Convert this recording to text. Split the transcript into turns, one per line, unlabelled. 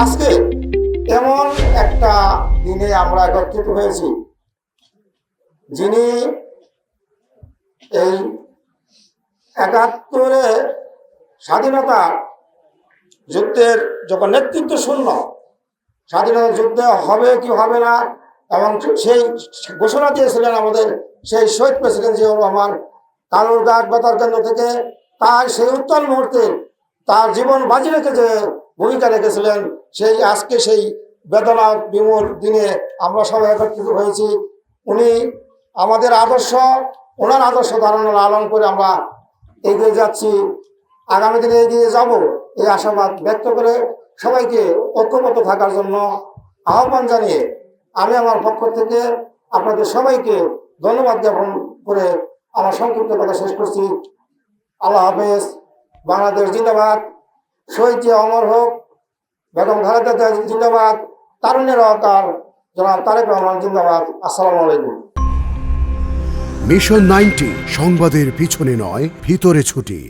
আজকে এমন একটা দিনে আমরা একত্রিত হয়েছি, যিনি এই একাত্তরে স্বাধীনতা যুদ্ধের যখন নেতৃত্ব শূন্য, স্বাধীনতা যুদ্ধ হবে কি হবে না, এবং সেই ঘোষণা দিয়েছিলেন আমাদের সেই শহীদ প্রেসিডেন্ট জিয়াউর রহমান কালুর ঘাট বেতার কেন্দ্র থেকে, তার সেই উত্তর মুহূর্তে তার জীবন বাজি রেখে যে ভূমিকা রেখেছিলেন। সেই আজকে সেই বেদনা বিমূল দিনে আমরা সবাই একত্রিত হয়েছি। উনি আমাদের আদর্শ, ওনার আদর্শ ধারণা লালন করে আমরা এগিয়ে যাচ্ছি। আগামী দিনে এগিয়ে যাব এই আশাবাদ ব্যক্ত করে সবাইকে ঐক্যবদ্ধ থাকার জন্য আহ্বান জানিয়ে আমি আমার পক্ষ থেকে আপনাদের সবাইকে ধন্যবাদ জ্ঞাপন করে আমার সংক্ষিপ্ত কথা শেষ করছি। আল্লাহ হাফেজ। বাংলাদেশ জিন্দাবাদ। শহীদ অমর হোক, বেগম খালেদা জিন্দাবাদ তারুণের অকাল জনাব তারেক রহমান জিন্দাবাদ। আসসালাম আলাইকুম।
মিশন নাইনটি সংবাদের পিছনে নয়, ভিতরে ছুটি।